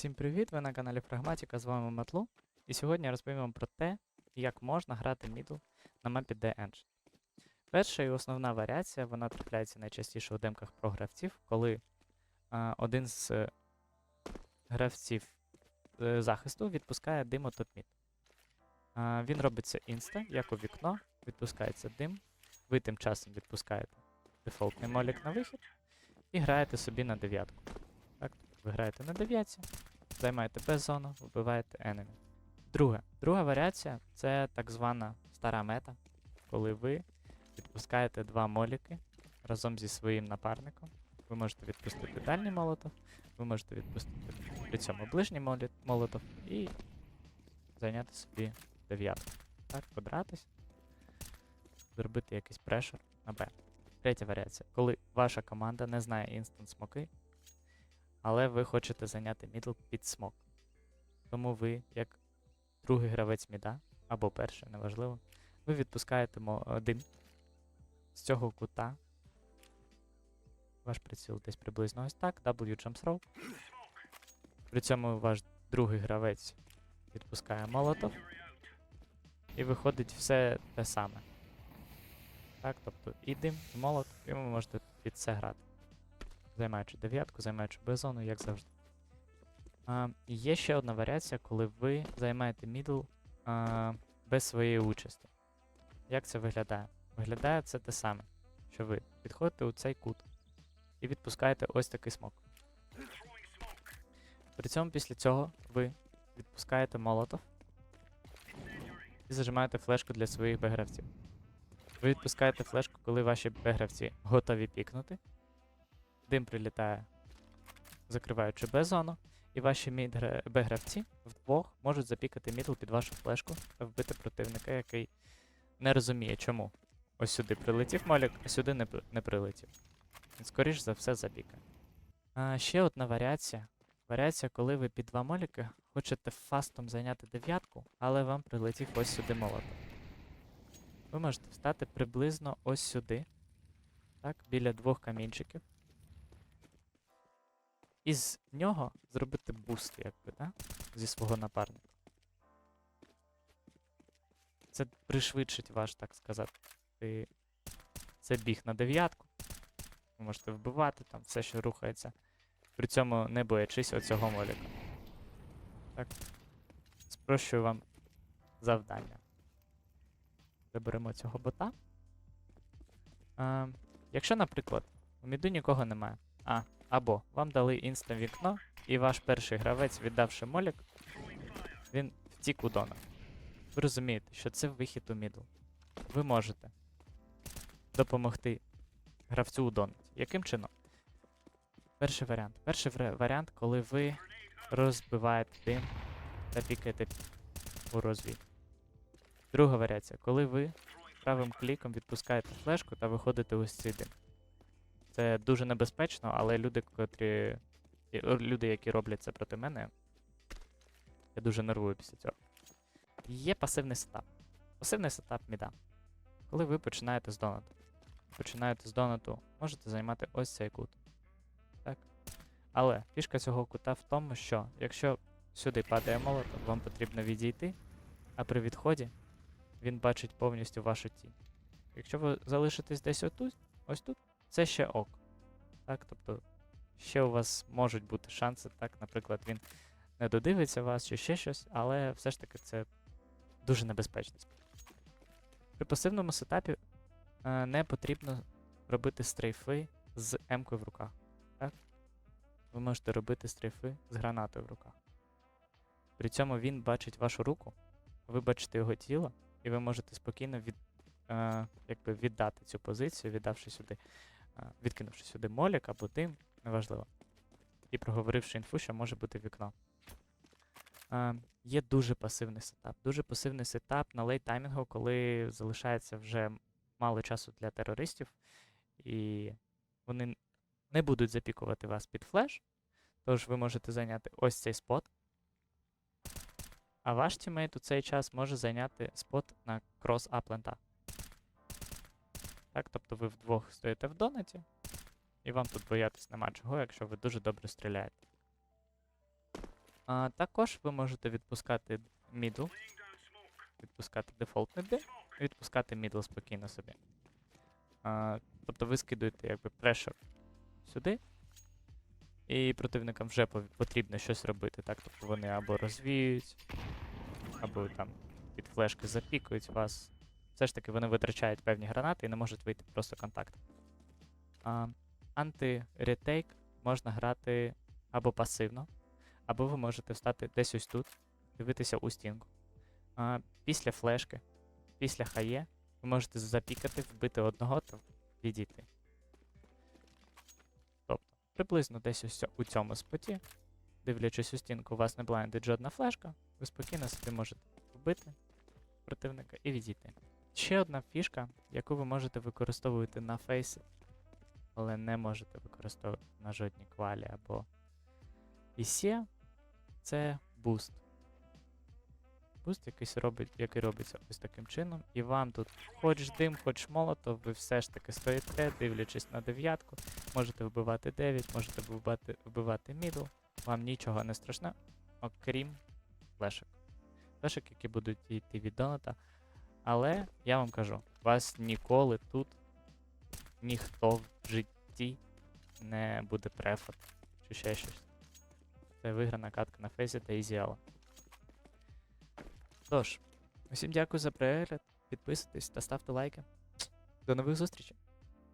Всім привіт! Ви на каналі Прагматіка, з вами Матлу. І сьогодні я розповім вам про те, як можна грати мідл на мапі The Engine. Перша і основна варіація, вона трапляється найчастіше у демках про гравців, коли а, один з е, гравців е, захисту відпускає дим от мід. А, він робить це інста, як у вікно, відпускається дим, ви тим часом відпускаєте дефолтний молік на вихід і граєте собі на дев'ятку. Так, ви граєте на дев'ятці, займаєте без зону, вбиваєте enemy. Друге. Друга варіація це так звана стара мета, коли ви відпускаєте два моліки разом зі своїм напарником. Ви можете відпустити дальній молотов, ви можете відпустити при цьому ближній молотов і зайняти собі дев'ятку. Так, подратись, зробити якийсь прешер на Б. Третя варіація, коли ваша команда не знає інстант смоки, але ви хочете зайняти мідл під смок. Тому ви, як другий гравець міда, або перший, неважливо, ви відпускаєте дим з цього кута. Ваш приціл десь приблизно ось так, W jump throw. При цьому ваш другий гравець відпускає молотов. І виходить все те саме. Так, тобто і дим, і молот, і ви можете під це грати займаючи дев'ятку, займаючи без зону, як завжди. А, є ще одна варіація, коли ви займаєте мідл а, без своєї участі. Як це виглядає? Виглядає це те саме, що ви підходите у цей кут і відпускаєте ось такий смок. При цьому після цього ви відпускаєте молотов і зажимаєте флешку для своїх б-гравців. Ви відпускаєте флешку, коли ваші б-гравці готові пікнути дим прилітає, закриваючи Б-зону, і ваші Б-гравці вдвох можуть запікати мідл під вашу флешку та вбити противника, який не розуміє, чому. Ось сюди прилетів молік, а сюди не, не прилетів. Він скоріш за все запікає. А, ще одна варіація. Варіація, коли ви під два моліки хочете фастом зайняти дев'ятку, але вам прилетів ось сюди молоток. Ви можете встати приблизно ось сюди, так, біля двох камінчиків і з нього зробити буст, якби, да? зі свого напарника. Це пришвидшить ваш, так сказати. Це біг на дев'ятку. Ви можете вбивати там все, що рухається. При цьому не боячись оцього моліка. Так. Спрощую вам завдання. Заберемо цього бота. А, якщо, наприклад, у міду нікого немає. А, або вам дали інста вікно, і ваш перший гравець, віддавши молік, він втік у донор. Ви розумієте, що це вихід у мідл. Ви можете допомогти гравцю у донаті. Яким чином? Перший варіант. Перший варі- варіант, коли ви розбиваєте дим та пікаєте у розвід. Друга варіація, коли ви правим кліком відпускаєте флешку та виходите ось цей дим. Це дуже небезпечно, але люди, котрі. Люди, які роблять це проти мене, я дуже нервую після цього. Є пасивний сетап. Пасивний сетап міда. Коли ви починаєте з донату. Починаєте з донату, можете займати ось цей кут. Так? Але фішка цього кута в тому, що якщо сюди падає молот, вам потрібно відійти, а при відході він бачить повністю вашу тінь. Якщо ви залишитесь десь отут, ось тут, це ще ок. Так, тобто ще у вас можуть бути шанси, так, наприклад, він не додивиться вас чи ще щось, але все ж таки це дуже небезпечно. При пасивному сетапі е, не потрібно робити стрейфи з М-кою в руках. Так? Ви можете робити стрейфи з гранатою в руках. При цьому він бачить вашу руку, ви бачите його тіло, і ви можете спокійно від, е, якби віддати цю позицію, віддавши сюди, відкинувши сюди молік або дим, неважливо. І проговоривши інфу, що може бути вікно. Е, є дуже пасивний сетап. Дуже пасивний сетап на лейт таймінгу, коли залишається вже мало часу для терористів, і вони не будуть запікувати вас під флеш. Тож ви можете зайняти ось цей спот. А ваш тімейт у цей час може зайняти спот на крос аплента. Так, тобто ви вдвох стоїте в донаті, і вам тут боятись нема чого, якщо ви дуже добре стріляєте. А, також ви можете відпускати мідл, відпускати дефолт міди, і відпускати мідл спокійно собі. А, тобто ви скидуєте якби прешер сюди, і противникам вже потрібно щось робити. Так? Тобто вони або розвіють, або там під флешки запікують вас. Все ж таки вони витрачають певні гранати і не можуть вийти просто контакт. А, анти-ретейк можна грати або пасивно, або ви можете встати десь ось тут, дивитися у стінку. А, після флешки, після хає, ви можете запікати, вбити одного та відійти. Тобто, приблизно десь ось у цьому споті, дивлячись у стінку, у вас не блайндить жодна флешка, ви спокійно собі можете вбити противника і відійти. Ще одна фішка, яку ви можете використовувати на фейсі, але не можете використовувати на жодній квалі або ІСі, це буст. Буст якийсь робить, який робиться ось таким чином, і вам тут хоч дим, хоч молотов, ви все ж таки стоїте, дивлячись на дев'ятку, можете вбивати 9, можете вбивати, вбивати мідл, вам нічого не страшне, окрім флешок. Флешок, які будуть йти від доната. Але я вам кажу, вас ніколи тут ніхто в житті не буде префати чи ще щось. Це виграна катка на фейзі та ізіала. Тож, усім дякую за перегляд, підписуйтесь та ставте лайки. До нових зустрічей!